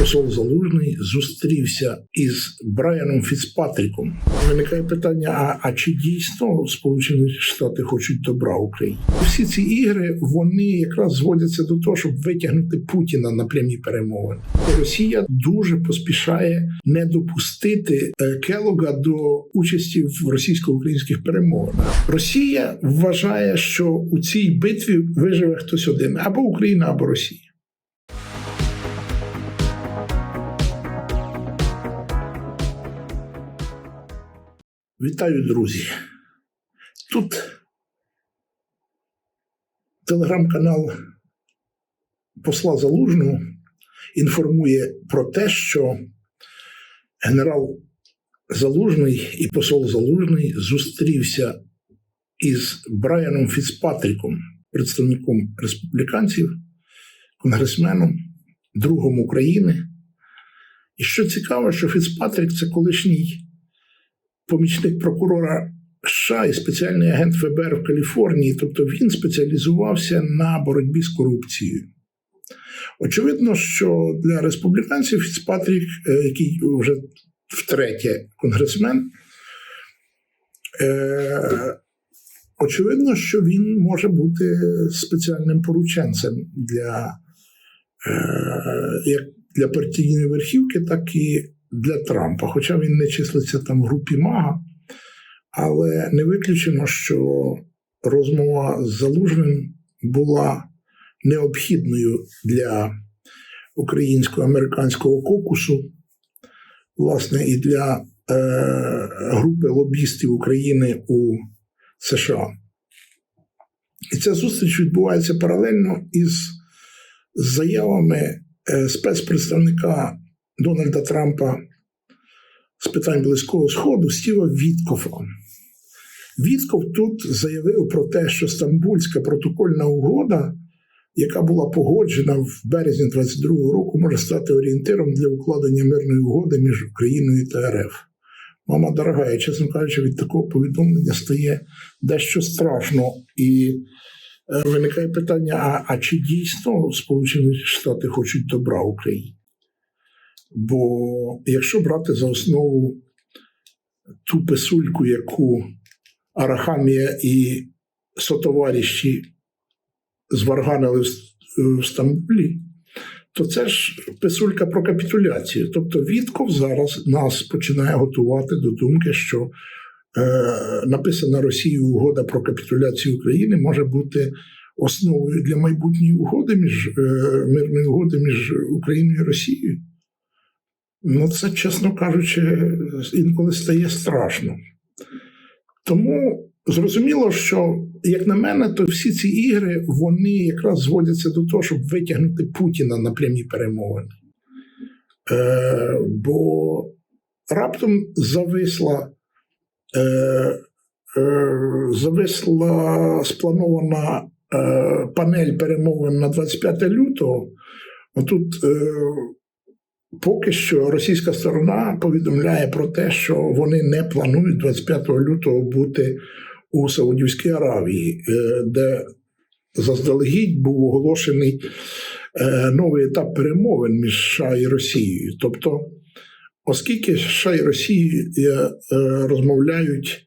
посол Залужний зустрівся із Брайаном Фіцпатріком. Виникає питання: а, а чи дійсно Сполучені Штати хочуть добра Україні? Всі ці ігри вони якраз зводяться до того, щоб витягнути Путіна на прямі перемовини. Росія дуже поспішає не допустити е, Келога до участі в російсько-українських перемовинах. Росія вважає, що у цій битві виживе хтось один або Україна, або Росія. Вітаю, друзі. Тут телеграм-канал посла Залужного інформує про те, що генерал Залужний і посол Залужний зустрівся із Брайаном Фіцпатріком, представником республіканців, конгресменом, другом України. І що цікаво, що Фіцпатрік це колишній помічник прокурора США і спеціальний агент ФБР в Каліфорнії, тобто він спеціалізувався на боротьбі з корупцією. Очевидно, що для республіканців Фіцпатрік, е, який вже втретє конгресмен, е, очевидно, що він може бути спеціальним порученцем для, е, як для партійної верхівки, так і для Трампа. Хоча він не числиться там в групі Мага, але не виключено, що розмова з Залужним була необхідною для українсько-американського кокусу, власне, і для е, групи лобістів України у США. І ця зустріч відбувається паралельно із заявами е, спецпредставника Дональда Трампа з питань Близького Сходу Стіва Віткофа. Вітков тут заявив про те, що Стамбульська протокольна угода, яка була погоджена в березні 22-го року, може стати орієнтиром для укладення мирної угоди між Україною та РФ. Мама дорога, я, чесно кажучи, від такого повідомлення стає дещо страшно. І е, виникає питання: а, а чи дійсно Сполучені Штати хочуть добра Україні? Бо якщо брати за основу ту писульку, яку Арахамія і сотоваріші зварганили в Стамбулі, то це ж писулька про капітуляцію. Тобто Вітков зараз нас починає готувати до думки, що е, написана Росією угода про капітуляцію України може бути основою для майбутньої угоди між е, мирної угоди між Україною і Росією. Ну, це, чесно кажучи, інколи стає страшно. Тому зрозуміло, що, як на мене, то всі ці ігри вони якраз зводяться до того, щоб витягнути Путіна на прямі перемовини. Е, Бо раптом зависла, е, е, зависла спланована е, панель перемовин на 25 лютого. Отут е, Поки що російська сторона повідомляє про те, що вони не планують 25 лютого бути у Саудівській Аравії, е, де заздалегідь був оголошений е, новий етап перемовин між США і Росією. Тобто, оскільки США і Росія е, розмовляють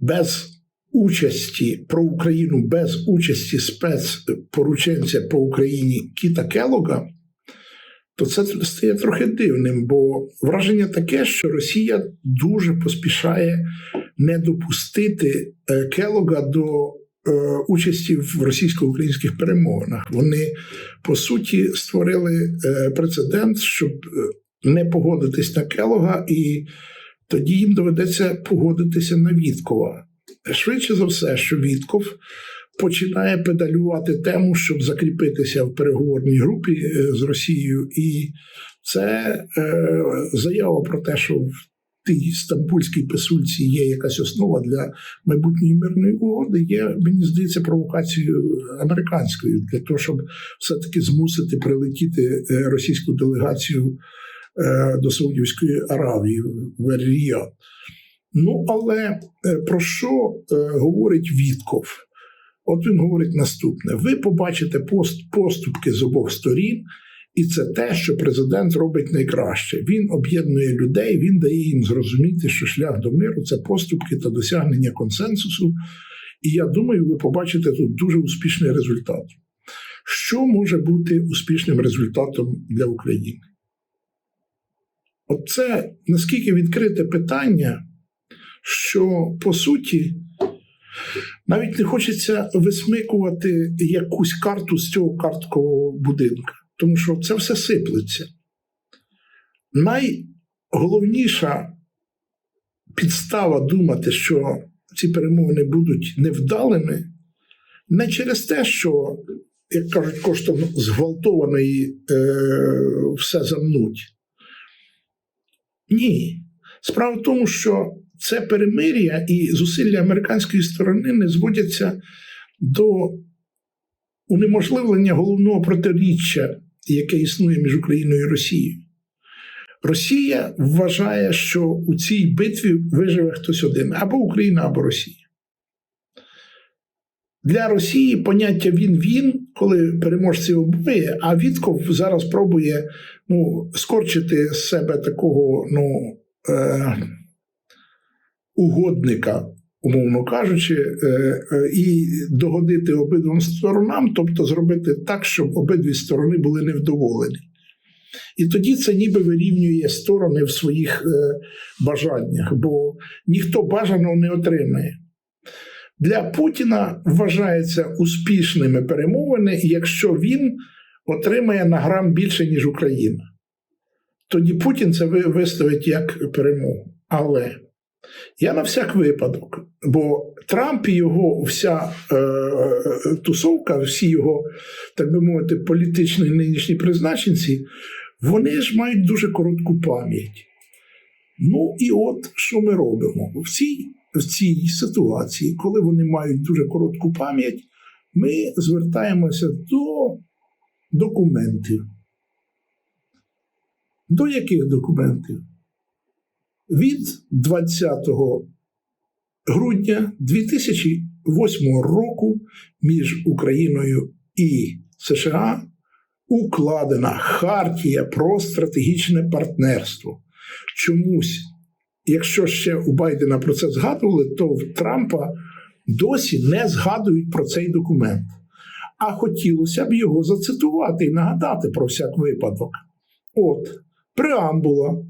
без участі про Україну, без участі спецпорученця по Україні Кіта Келога то це стає трохи дивним, бо враження таке, що Росія дуже поспішає не допустити е, Келога до е, участі в російсько-українських перемовинах. Вони по суті створили е, прецедент, щоб не погодитись на Келога, і тоді їм доведеться погодитися на Віткова. Швидше за все, що Вітков починає педалювати тему, щоб закріпитися в переговорній групі е, з Росією, і це е, заява про те, що в тій стамбульській писульці є якась основа для майбутньої мирної угоди, є, мені здається, провокацією американською для того, щоб все-таки змусити прилетіти е, російську делегацію е, до Саудівської Аравії в Ріяд. Ну, але про що говорить Вітков? От він говорить наступне: ви побачите пост, поступки з обох сторін, І це те, що президент робить найкраще. Він об'єднує людей, він дає їм зрозуміти, що шлях до миру це поступки та досягнення консенсусу. І я думаю, ви побачите тут дуже успішний результат. Що може бути успішним результатом для України? От це наскільки відкрите питання, що по суті навіть не хочеться висмикувати якусь карту з цього карткового будинка, тому що це все сиплеться. Найголовніша підстава думати, що ці перемовини будуть невдалими, не через те, що, як кажуть, коштом зґвалтованої е, все замнуть. Ні. Справа в тому, що це перемир'я і зусилля американської сторони не зводяться до унеможливлення головного протиріччя, яке існує між Україною і Росією. Росія вважає, що у цій битві виживе хтось один або Україна, або Росія. Для Росії поняття він-він, коли переможці обоє, а Вітков зараз пробує ну, скорчити з себе такого ну, е, угодника, умовно кажучи, е, е, і догодити обидвом сторонам, тобто зробити так, щоб обидві сторони були невдоволені. І тоді це ніби вирівнює сторони в своїх е, бажаннях, бо ніхто бажаного не отримає. Для Путіна вважається успішними перемовини, якщо він отримає на грам більше, ніж Україна. Тоді Путін це виставить як перемогу. Але я на всяк випадок, бо Трамп і його вся е, е, тусовка, всі його, так би мовити, політичні нинішні призначенці, вони ж мають дуже коротку пам'ять. Ну і от що ми робимо? В цій, в цій ситуації, коли вони мають дуже коротку пам'ять, ми звертаємося до документів. До яких документів? Від 20 грудня 2008 року між Україною і США укладена Хартія про стратегічне партнерство. Чомусь, якщо ще у Байдена про це згадували, то в Трампа досі не згадують про цей документ. А хотілося б його зацитувати і нагадати про всяк випадок. От, преамбула.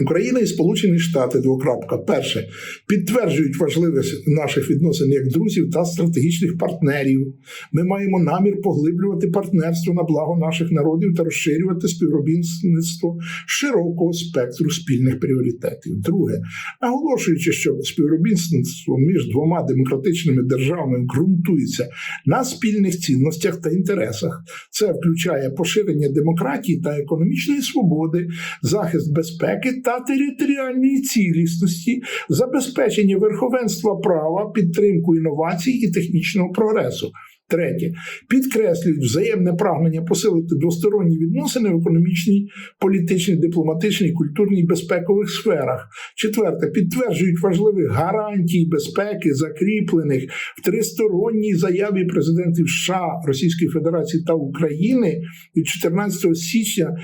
Україна і Сполучені Штати двокрапка. Перше підтверджують важливість наших відносин як друзів та стратегічних партнерів. Ми маємо намір поглиблювати партнерство на благо наших народів та розширювати співробітництво широкого спектру спільних пріоритетів. Друге, наголошуючи, що співробітництво між двома демократичними державами ґрунтується на спільних цінностях та інтересах. Це включає поширення демократії та економічної свободи, захист безпеки та територіальної цілісності, забезпечення верховенства права, підтримку інновацій і технічного прогресу. Третє підкреслюють взаємне прагнення посилити двосторонні відносини в економічній, політичній, дипломатичній, культурній безпекових сферах. Четверте підтверджують важливі гарантії безпеки, закріплених в тристоронній заяві президентів США, Російської Федерації та України від 14 січня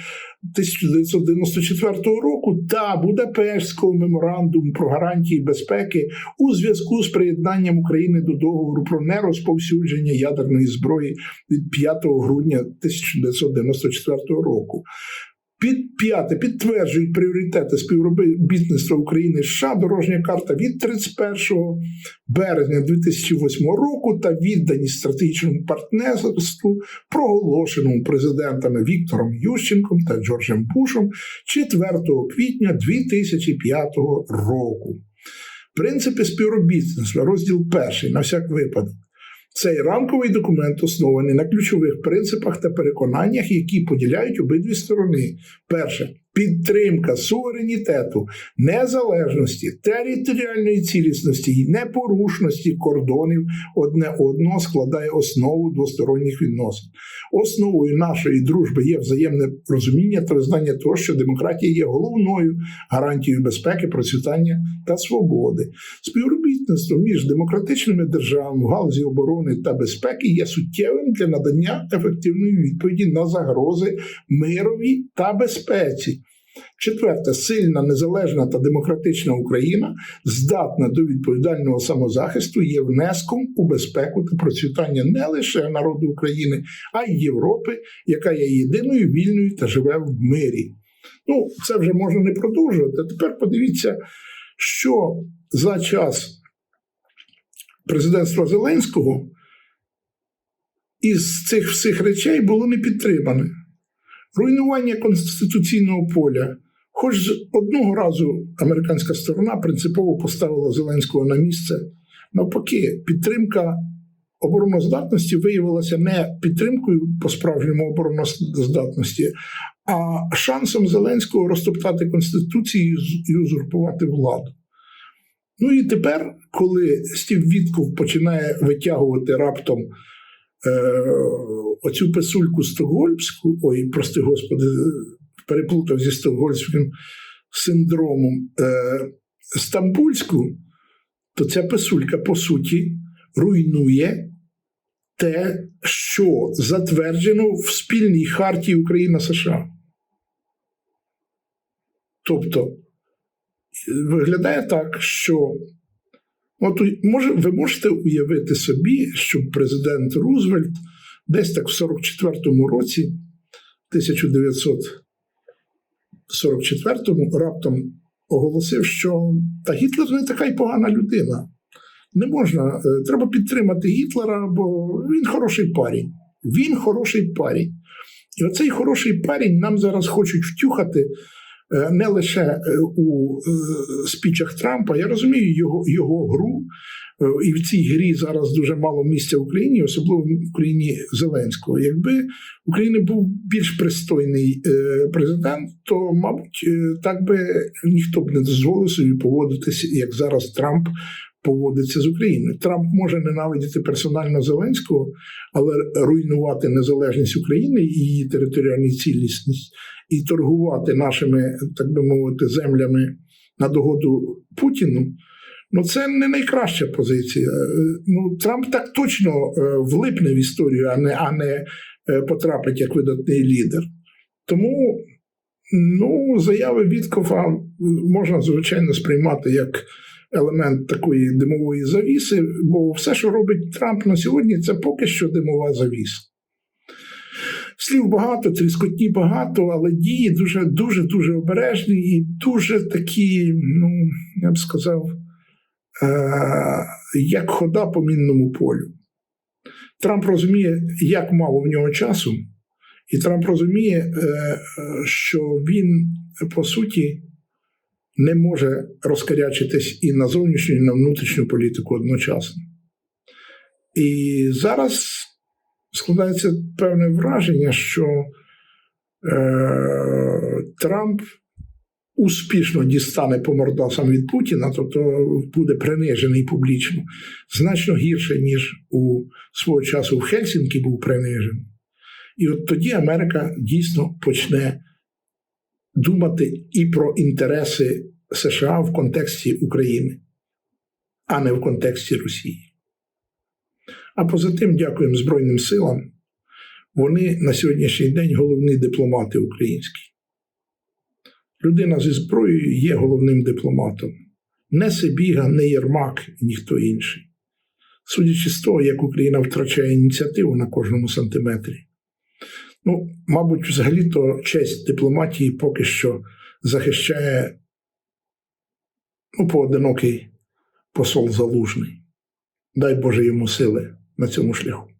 1994 року та Будапештського меморандуму про гарантії безпеки у зв'язку з приєднанням України до договору про нерозповсюдження ядерної зброї від 5 грудня 1994 року. Під п'яте підтверджують пріоритети співробітництва України з США дорожня карта від 31 березня 2008 року та відданість стратегічному партнерству, проголошеному президентами Віктором Ющенком та Джорджем Бушем 4 квітня 2005 року. Принципи співробітництва, розділ перший, на всяк випадок. Цей рамковий документ оснований на ключових принципах та переконаннях, які поділяють обидві сторони. Перше підтримка суверенітету, незалежності, територіальної цілісності і непорушності кордонів одне одного складає основу двосторонніх відносин. Основою нашої дружби є взаємне розуміння та визнання того, що демократія є головною гарантією безпеки, процвітання та свободи. Співробітництво між демократичними державами в галузі оборони та безпеки є суттєвим для надання ефективної відповіді на загрози мирові та безпеці. Четверте, сильна, незалежна та демократична Україна, здатна до відповідального самозахисту, є внеском у безпеку та процвітання не лише народу України, а й Європи, яка є єдиною вільною та живе в мирі. Ну, це вже можна не продовжувати. Тепер подивіться, що за час президентства Зеленського із цих всіх речей було не підтримане. Руйнування конституційного поля. Хоч одного разу американська сторона принципово поставила Зеленського на місце, навпаки, підтримка обороноздатності виявилася не підтримкою по справжньому обороноздатності, а шансом Зеленського розтоптати Конституцію і узурпувати владу. Ну і тепер, коли Стів Вітков починає витягувати раптом е, оцю писульку стокгольмську, ой, прости господи, переплутав зі стокгольмським синдромом е, стамбульську, то ця писулька, по суті, руйнує те, що затверджено в спільній хартії Україна США. Тобто, виглядає так, що от може, ви можете уявити собі, що президент Рузвельт десь так в 44-му році, 1944-му, раптом оголосив, що та Гітлер не така й погана людина. Не можна, е, треба підтримати Гітлера, бо він хороший парень. Він хороший парень. І оцей хороший парень нам зараз хочуть втюхати не лише е, у спічах Трампа. Я розумію його його гру, і в цій грі зараз дуже мало місця в Україні, особливо в Україні Зеленського. Якби в Україні був більш пристойний президент, то, мабуть, так би ніхто б не дозволив собі поводитися, як зараз Трамп поводиться з Україною. Трамп може ненавидіти персонально Зеленського, але руйнувати незалежність України і її територіальну цілісність і торгувати нашими, так би мовити, землями на догоду Путіну. Ну, це не найкраща позиція. Ну, Трамп так точно е, влипне в історію, а не а не е, потрапить як видатний лідер. Тому ну, заяви Віткофа можна звичайно сприймати як елемент такої димової завіси, бо все, що робить Трамп на сьогодні, це поки що димова завіса. Слів багато, тріскотні багато, але дії дуже дуже дуже обережні і дуже такі, ну, я б сказав, е- як хода по мінному полю. Трамп розуміє, як мало в нього часу, і Трамп розуміє, е- що він, по суті, не може розкарячитись і на зовнішню, і на внутрішню політику одночасно. І зараз складається певне враження, що е, Трамп успішно дістане по мордасам від Путіна, тобто буде принижений публічно, значно гірше, ніж у свого часу в Хельсінкі був принижений. І от тоді Америка дійсно почне думати і про інтереси США в контексті України, а не в контексті Росії. А поза тим, дякуємо Збройним силам. Вони на сьогоднішній день головні дипломати українські. Людина зі зброєю є головним дипломатом. Не Сибіга, не Єрмак і ніхто інший. Судячи з того, як Україна втрачає ініціативу на кожному сантиметрі. Ну, мабуть, взагалі-то честь дипломатії поки що захищає ну, поодинокий посол залужний. Дай Боже йому сили на цьому шляху.